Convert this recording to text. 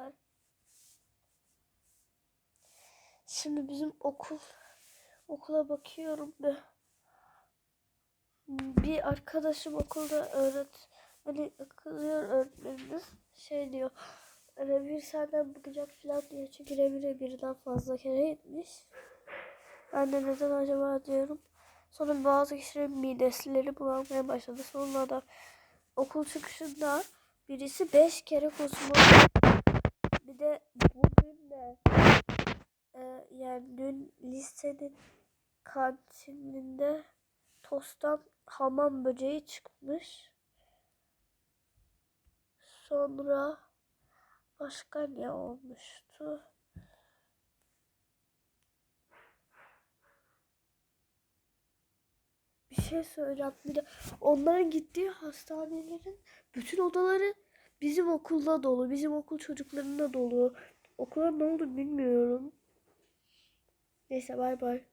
arkadaşlar. Şimdi bizim okul okula bakıyorum bir. Bir arkadaşım okulda öğretmeni kızıyor öğretmenimiz şey diyor. Revir senden bakacak falan diyor. Çünkü revire birden fazla kere gitmiş. Ben de neden acaba diyorum. Sonra bazı kişilerin midesleri bulanmaya başladı. Sonra da okul çıkışında birisi beş kere kusmuş. Bir de bugün de e, yani dün lisenin kantininde tosttan hamam böceği çıkmış. Sonra başka ne olmuştu? Bir şey söyleyeceğim. Bir de onların gittiği hastanelerin bütün odaları bizim okulda dolu. Bizim okul çocuklarında dolu. Okula ne oldu bilmiyorum. Neyse bay bay.